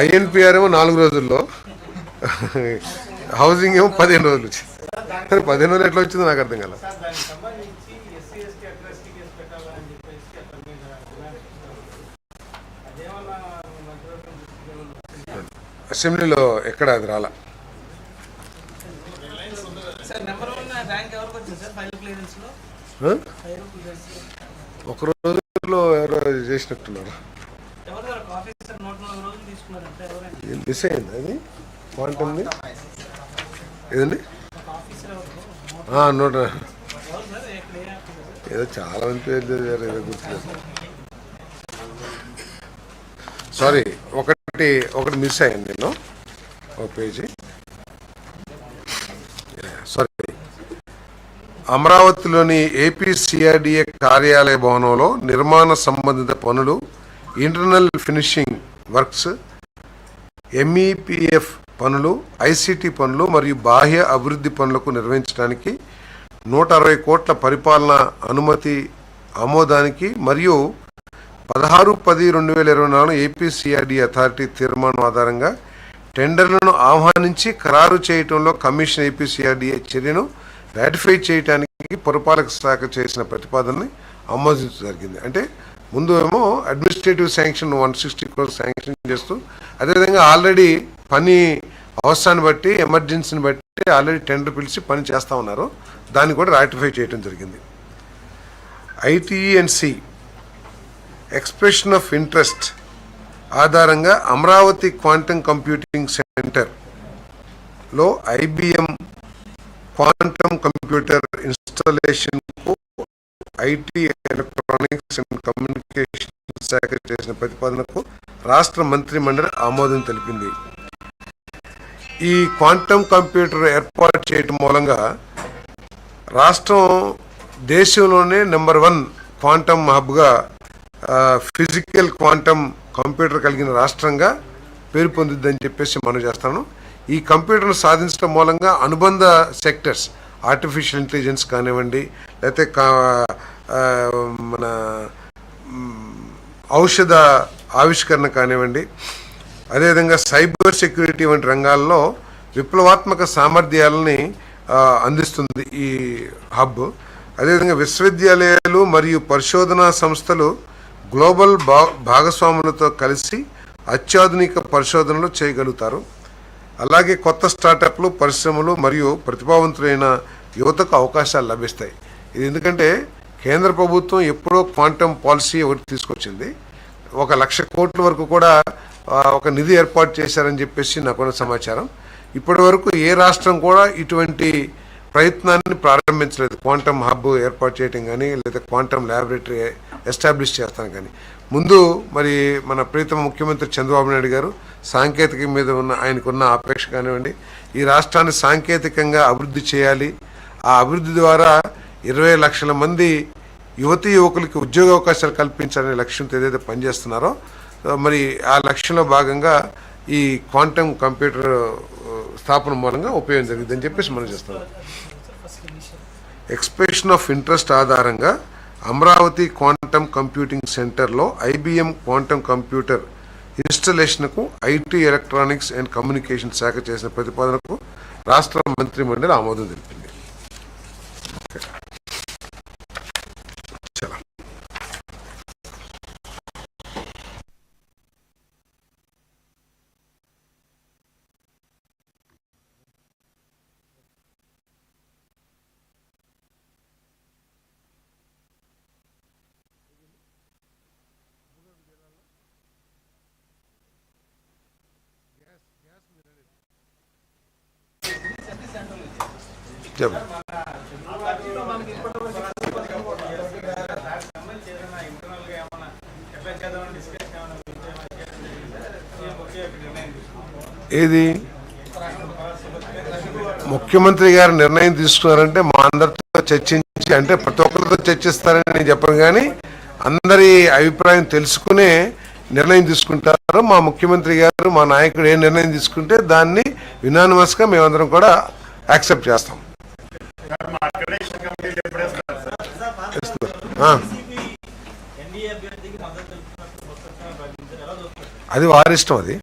INPR ఏమో నాలుగు రోజుల్లో హౌసింగ్ ఏమో పదిహేను రోజులు వచ్చింది. పదిహేను రోజులు ఎట్లా వచ్చిందో నాకు అర్థం వచ్చిందా? అసెంబ్లీలో ఎక్కడ అది రాలా? ఒక రోజులో ఎవరో చేసినట్టున్నారు. మిస్ అయింది అది బాగుంటుంది ఏదండి? నూట ఏదో చాలా మంది పేరు ఏదో గుర్తులేదు. సారీ ఒకటి ఒకటి మిస్ అయ్యాను నేను. ఒక పేజీ. సారీ అమరావతిలోని ఏపీ సిఆర్డిఏ కార్యాలయ భవనంలో నిర్మాణ సంబంధిత పనులు ఇంటర్నల్ ఫినిషింగ్ వర్క్స్ ఎంఈపిఎఫ్ పనులు ఐసిటి పనులు మరియు బాహ్య అభివృద్ధి పనులకు నిర్వహించడానికి నూట అరవై కోట్ల పరిపాలన అనుమతి ఆమోదానికి మరియు పదహారు పది రెండు వేల ఇరవై నాలుగు ఏపీసీఆర్డీ అథారిటీ తీర్మానం ఆధారంగా టెండర్లను ఆహ్వానించి ఖరారు చేయటంలో కమిషన్ ఏపీసీఆర్డీఏ చర్యను రాటిఫై చేయడానికి పురపాలక శాఖ చేసిన ప్రతిపాదనని ఆమోదించడం జరిగింది అంటే ముందు ఏమో administrative sanction one sixty crore sanction చేస్తూ అదేవిధంగా ఆల్రెడీ పని అవసరాన్ని బట్టి ఎమర్జెన్సీని బట్టి ఆల్రెడీ టెండర్ పిలిచి పని చేస్తూ ఉన్నారు. దాన్ని కూడా రాటిఫై చేయడం జరిగింది. ఐటీఎన్సి ఎక్స్ప్రెషన్ ఆఫ్ ఇంట్రెస్ట్ ఆధారంగా అమరావతి క్వాంటమ్ కంప్యూటింగ్ సెంటర్లో ఐబిఎం క్వాంటమ్ కంప్యూటర్ ఇన్స్టాలేషన్కు ఐటీ ఎలక్ట్రానిక్స్ అండ్ కమ్యూనికేషన్ శాఖ చేసిన ప్రతిపాదనకు రాష్ట్ర మంత్రి మండలి ఆమోదం తెలిపింది. ఈ క్వాంటమ్ కంప్యూటర్ ఏర్పాటు చేయటం మూలంగా రాష్ట్రం దేశంలోనే నెంబర్ వన్ క్వాంటమ్ హబ్గా ఫిజికల్ క్వాంటమ్ కంప్యూటర్ కలిగిన రాష్ట్రంగా పేరు పొందిద్దని చెప్పేసి మనం చేస్తాను. ఈ కంప్యూటర్ను సాధించడం మూలంగా అనుబంధ సెక్టర్స్ ఆర్టిఫిషియల్ ఇంటెలిజెన్స్ కానివ్వండి లేకపోతే మన ఔషధ ఆవిష్కరణ కానివ్వండి అదేవిధంగా సైబర్ సెక్యూరిటీ వంటి రంగాల్లో విప్లవాత్మక సామర్థ్యాలని అందిస్తుంది ఈ హబ్. అదేవిధంగా విశ్వవిద్యాలయాలు మరియు పరిశోధనా సంస్థలు గ్లోబల్ భా భాగస్వాములతో కలిసి అత్యాధునిక పరిశోధనలు చేయగలుగుతారు. అలాగే కొత్త స్టార్టప్లు పరిశ్రమలు మరియు ప్రతిభావంతులైన యువతకు అవకాశాలు లభిస్తాయి. ఇది ఎందుకంటే కేంద్ర ప్రభుత్వం ఎప్పుడో క్వాంటమ్ పాలసీ ఒకటి తీసుకొచ్చింది. ఒక లక్ష కోట్ల వరకు కూడా ఒక నిధి ఏర్పాటు చేశారని చెప్పేసి నాకున్న సమాచారం. ఇప్పటి వరకు ఏ రాష్ట్రం కూడా ఇటువంటి ప్రయత్నాన్ని ప్రారంభించలేదు. క్వాంటమ్ హబ్ ఏర్పాటు చేయడం కానీ లేదా క్వాంటమ్ ల్యాబొరేటరీ ఎస్టాబ్లిష్ చేస్తాను కానీ ముందు మరి మన ప్రీతమ ముఖ్యమంత్రి చంద్రబాబు నాయుడు గారు సాంకేతిక మీద ఉన్న ఆయనకున్న అపేక్ష కానివ్వండి ఈ రాష్ట్రాన్ని సాంకేతికంగా అభివృద్ధి చేయాలి. ఆ అభివృద్ధి ద్వారా ఇరవై లక్షల మంది యువతీ యువకులకి ఉద్యోగ అవకాశాలు కల్పించాలనే లక్ష్యంతో ఏదైతే పనిచేస్తున్నారో మరి ఆ లక్ష్యంలో భాగంగా ఈ క్వాంటమ్ కంప్యూటర్ స్థాపన మూలంగా ఉపయోగం అని చెప్పేసి మనం చేస్తున్నాం. ఎక్స్ప్రెషన్ ఆఫ్ ఇంట్రెస్ట్ ఆధారంగా అమరావతి క్వాంటమ్ కంప్యూటింగ్ సెంటర్లో ఐబిఎం క్వాంటమ్ కంప్యూటర్ ఇన్స్టలేషన్కు ఐటీ ఎలక్ట్రానిక్స్ అండ్ కమ్యూనికేషన్ శాఖ చేసిన ప్రతిపాదనకు రాష్ట్ర మంత్రిమండలి ఆమోదం తెలిపింది చాలా చెప్పండి సంబంధించి ఏదైనా ఇంటర్నల్గా ఏమన్నా ఎట్లా చేద్దామని డిస్కషన్ ఏమన్నా మీతో ఏమైనా చేయడం జరిగిందా? సీఎం ఒకే ఒక నిర్ణయం తీసుకున్నాం ఏది? ముఖ్యమంత్రి గారు నిర్ణయం తీసుకున్నారంటే మా అందరితో చర్చించి అంటే ప్రతి ఒక్కరితో చర్చిస్తారని నేను చెప్పను కానీ అందరి అభిప్రాయం తెలుసుకునే నిర్ణయం తీసుకుంటారు. మా ముఖ్యమంత్రి గారు మా నాయకుడు ఏ నిర్ణయం తీసుకుంటే దాన్ని యునానిమస్గా మేమందరం కూడా యాక్సెప్ట్ చేస్తాం. అది వారి ఇష్టం అది.